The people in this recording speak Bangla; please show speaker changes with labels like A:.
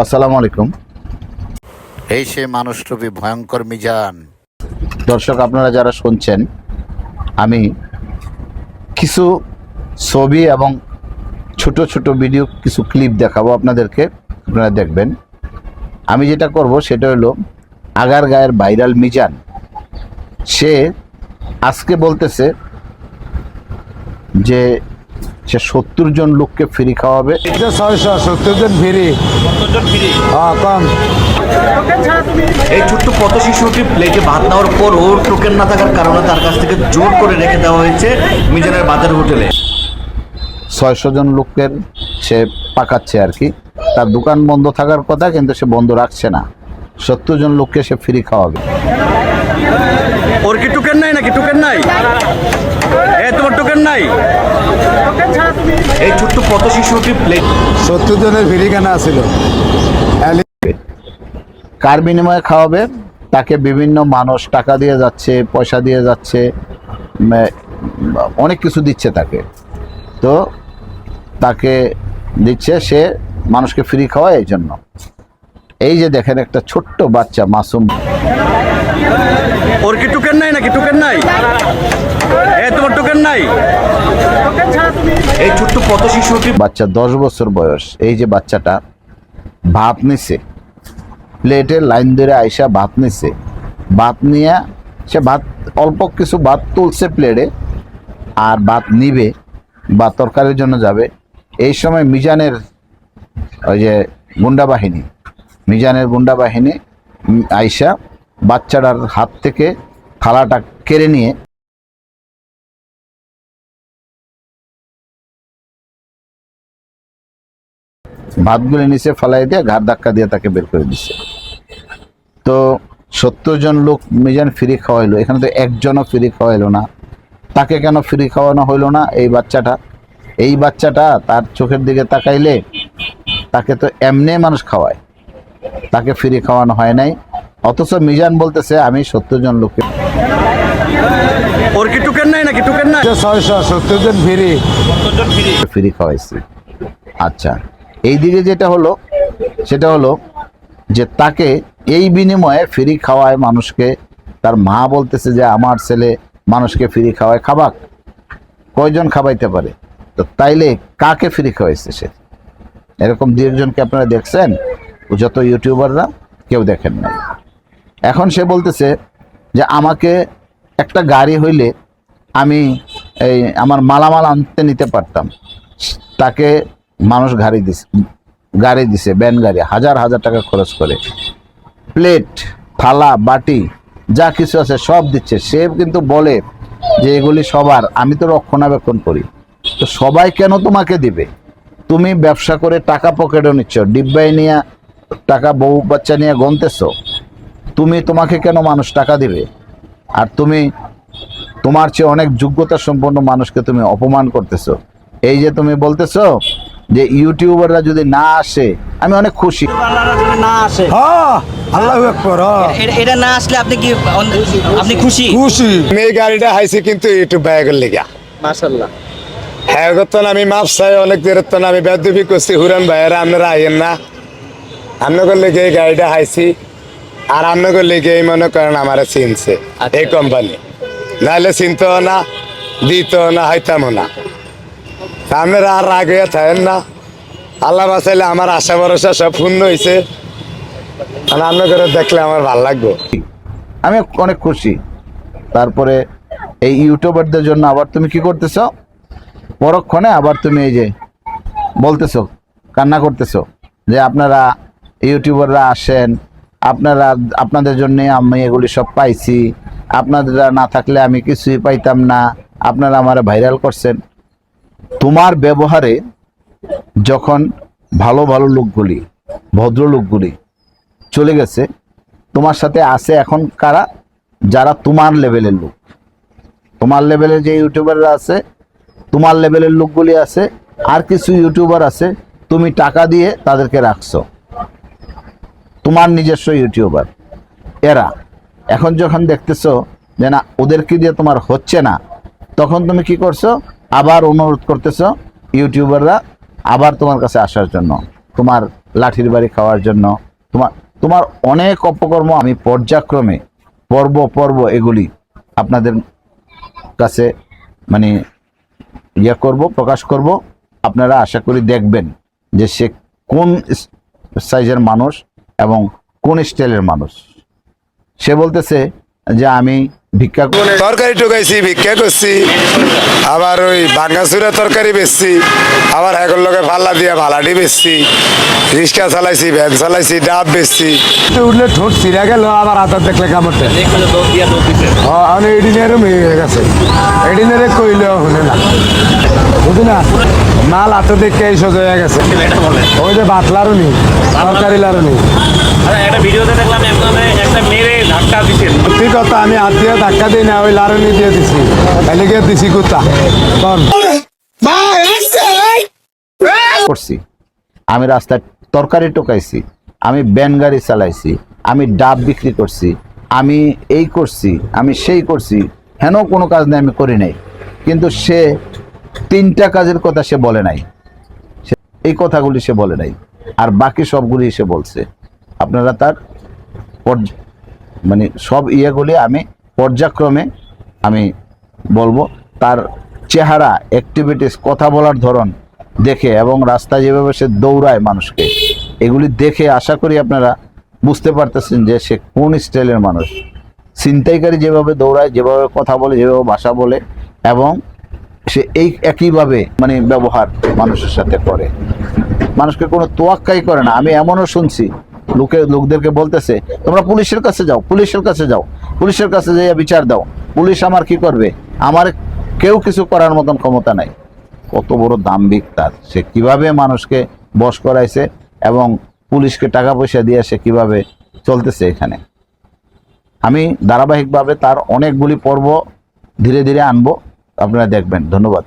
A: আসসালামু আলাইকুম।
B: এই সে মানুষরূপী ভয়ঙ্কর মিজান।
A: দর্শক আপনারা যারা শুনছেন আমি কিছু ছবি এবং ছোট ছোট ভিডিও কিছু ক্লিপ দেখাবো আপনাদেরকে আপনারা দেখবেন। আমি যেটা করব সেটা হলো আগার গায়ের ভাইরাল মিজান। সে আজকে বলতেছে যে সে সত্তর জন লোককে ফ্রি খাওয়াবে।
C: এটা ছয়শো সত্তর জন ফিরি। হ্যাঁ কম।
D: এই ছোট্ট পথ শিশুটি প্লেটে ভাত দেওয়ার পর ওর টোকেন না থাকার কারণে তার কাছ থেকে জোর করে রেখে দেওয়া হয়েছে মিজানের বাজার হোটেলে।
A: ছয়শো জন লোকের সে পাকাচ্ছে আর কি। তার দোকান বন্ধ থাকার কথা কিন্তু সে বন্ধ রাখছে না। সত্তর জন লোককে সে ফ্রি খাওয়াবে।
D: ওর কি টোকেন নাই নাকি? টোকেন নাই? এ তোমার টোকেন নাই? এই ছোট্ট পথ শিশুটি প্লেট
C: সত্তর জনের কেনা আছিল।
A: কার বিনিময়ে খাওয়াবে? তাকে বিভিন্ন মানুষ টাকা দিয়ে যাচ্ছে পয়সা দিয়ে যাচ্ছে অনেক কিছু দিচ্ছে তাকে। তো তাকে দিচ্ছে সে মানুষকে ফ্রি খাওয়ায় এই জন্য। এই যে দেখেন একটা ছোট্ট বাচ্চা মাসুম
D: ওর কি টোকেন নাই নাকি টোকেন নাই এ তোমার টোকেন নাই এই ছোট্ট পথ শিশুটি
A: বাচ্চা দশ বছর বয়স। এই যে বাচ্চাটা ভাত নিছে। প্লেটে লাইন ধরে আইসা ভাত নিছে। ভাত নিয়ে সে ভাত, অল্প কিছু ভাত তুলছে প্লেটে, আর ভাত নিবে, বা তরকারির জন্য যাবে। এই সময় মিজানের ওই যে গুন্ডা বাহিনী, মিজানের গুন্ডা বাহিনী আইসা বাচ্চাটার হাত থেকে থালাটা কেড়ে নিয়ে ভাতগুলি নিচে ফালাই দিয়ে ঘাট ধাক্কা দিয়ে তাকে বের করে দিছে। তো সত্তর জন লোক মিজান ফ্রি খাওয়াইলো। এখানে তো একজনও ফ্রি খাওয়াইলো না। তাকে কেন ফ্রি খাওয়ানো হইল না এই বাচ্চাটা? এই বাচ্চাটা তার চোখের দিকে তাকাইলে তাকে তো এমনি মানুষ খাওয়ায়। তাকে ফ্রি খাওয়ানো হয় নাই। অথচ মিজান বলতেছে আমি সত্তর জন লোককে
D: ওর কি টোকেন নাই নাকি? টোকেন নাই?
C: এটা সত্তর জন ফিরি।
A: ফ্রি খাওয়াইছি। আচ্ছা। এই দিকে যেটা হলো, সেটা হলো যে তাকে এই বিনিময়ে ফ্রি খাওয়ায় মানুষকে। তার মা বলতেছে যে, আমার ছেলে মানুষকে ফ্রি খাওয়ায় খাবাক, কয়জন খাওয়াইতে পারে? তো তাইলে কাকে ফ্রি খাওয়াইছে সে? এরকম দু একজনকে আপনারা দেখছেন? যত ইউটিউবাররা, কেউ দেখেন নাই। এখন সে বলতেছে যে, আমাকে একটা গাড়ি হইলে আমি এই আমার মালামাল আনতে নিতে পারতাম। তাকে মানুষ গাড়ি দিছে গাড়ি দিছে ব্যান গাড়ি, হাজার হাজার টাকা খরচ করে। প্লেট, থালা, বাটি, যা কিছু আছে সব দিচ্ছে। সে কিন্তু বলে যে এগুলি সবার, আমি তো রক্ষণাবেক্ষণ করি। তো সবাই কেন তোমাকে দিবে? তুমি ব্যবসা করে টাকা পকেটে নিচ্ছ ডিব্বাই নিয়ে টাকা বউ বাচ্চা নিয়ে গনতেছো তুমি তোমাকে কেন মানুষ টাকা দিবে? আর তুমি, তোমার চেয়ে অনেক যোগ্যতা সম্পন্ন মানুষকে তুমি অপমান করতেছো। এই যে তুমি বলতেছো যে ইউটিউবাররা যদি না আসে আমি অনেক খুশি।
E: না আসে?
C: হ্যাঁ আল্লাহ
E: এটা না আসলে আপনি কি আপনি খুশি?
C: খুশি। আমি এই গাড়িটা হাইছি কিন্তু ইউটিউব ব্যাগের লেগা
E: মাশাল্লাহ
C: হ্যাঁ আমি মাপ চাই অনেক দূরের তো আমি বেদবি করছি। হুরান ভাইয়েরা আপনারা আইয়েন না। আপনাদের লেগে এই গাড়িটা হাইছি। আর আপনাদের লেগে এই মনে করেন আমার চিনছে
E: আচ্ছা।
C: এই কোম্পানি নাহলে চিনতো না দিত না হইতামও না। আপনারা আর রাগ হইয়া থাকেন না। আল্লাহ বাঁচাইলে আমার আশা ভরসা সব পূর্ণ হয়েছে আর করে দেখলে আমার ভালো লাগবে।
A: আমি অনেক খুশি। তারপরে এই ইউটিউবারদের জন্য আবার তুমি কি করতেছ? পরক্ষণে আবার তুমি এই যে বলতেছো, কান্না করতেছো যে আপনারা ইউটিউবাররা আসেন, আপনারা আপনাদের জন্য আমি এগুলি সব পাইছি। আপনারা না থাকলে আমি কিছুই পাইতাম না। আপনারা আমার ভাইরাল করছেন। তোমার ব্যবহারে যখন ভালো ভালো লোকগুলি, ভদ্র লোকগুলি চলে গেছে, তোমার সাথে আছে এখন কারা? যারা তোমার লেভেলের লোক। তোমার লেভেলের যে ইউটিউবাররা আছে, তোমার লেভেলের লোকগুলি আছে, আর কিছু ইউটিউবার আছে, তুমি টাকা দিয়ে তাদেরকে রাখছো। তোমার নিজস্ব ইউটিউবার। এরা, এখন যখন দেখতেছো যে না ওদেরকে দিয়ে তোমার হচ্ছে না, তখন তুমি কি করছ? আবার অনুরোধ করতেছ, ইউটিউবাররা আবার তোমার কাছে আসার জন্য, তোমার লাঠির বাড়ি খাওয়ার জন্য, তোমার তোমার অনেক অপকর্ম আমি পর্যায়ক্রমে পর্ব পর্ব এগুলি আপনাদের কাছে মানে ইয়ে করব, প্রকাশ করব। আপনারা আশা করি দেখবেন যে সে কোন সাইজের মানুষ এবং কোন স্টাইলের মানুষ। সে বলতেছে যে আমি ভিক্ষা
C: তরকারি ঢুকাইছি ভিক্ষা করছি। আবার ওই বাঙ্গাসুরা তরকারি বেচছি। আবার এগুলো লোকে পাল্লা দিয়ে ভালাডি বেচছি। রিক্সা চালাইছি ভ্যান চালাইছি ডাব বেচছি। উঠলে ঠোঁট চিরা গেল আবার আদার দেখলে কামড়তে আমি এডিনেরও মেয়ে হয়ে গেছে। এডিনেরে কইলেও শুনে না। বুঝলি না? মাল হাত দেখে এই সোজা হয়ে গেছে। ওই যে বাতলারও নি তরকারি লারও নি
F: একটা ভিডিওতে দেখলাম একটা মেরে ধাক্কা দিচ্ছেন
C: সত্যি কথা আমি হাত দিয়ে ধাক্কা দিই না, ওই লারুনি দিয়ে দিছি। তাহলে গিয়ে দিছি কুত্তা।
A: করছি। আমি রাস্তায় তরকারি টোকাইছি, আমি ব্যান গাড়ি চালাইছি, আমি ডাব বিক্রি করছি, আমি এই করছি, আমি সেই করছি, হেন কোনো কাজ নেই, আমি করি নাই। কিন্তু সে তিনটা কাজের কথা সে বলে নাই। এই কথাগুলি সে বলে নাই। আর বাকি সবগুলি সে বলছে। আপনারা তার মানে সব ইয়েগুলি আমি পর্যায়ক্রমে আমি বলব, তার চেহারা অ্যাক্টিভিটিস কথা বলার ধরন দেখে এবং রাস্তায় যেভাবে সে দৌড়ায় মানুষকে, এগুলি দেখে আশা করি আপনারা বুঝতে পারতেছেন যে সে কোন স্টাইলের মানুষ। ছিনতাইকারী যেভাবে দৌড়ায়, যেভাবে কথা বলে, যেভাবে ভাষা বলে এবং সে এই একইভাবে মানে ব্যবহার মানুষের সাথে করে। মানুষকে কোনো তোয়াক্কাই করে না। আমি এমনও শুনছি লোকে, লোকদেরকে বলতেছে, তোমরা পুলিশের কাছে যাও, পুলিশের কাছে যাও, পুলিশের কাছে যাইয়া বিচার দাও। পুলিশ আমার কি করবে? আমার কেউ কিছু করার মতন ক্ষমতা নাই। কত বড় দাম্ভিক তার। সে কীভাবে মানুষকে বশ করাইছে এবং পুলিশকে টাকা পয়সা দিয়ে সে কীভাবে চলতেছে এখানে? আমি ধারাবাহিকভাবে তার অনেকগুলি পর্ব ধীরে ধীরে আনব। আপনারা দেখবেন। ধন্যবাদ।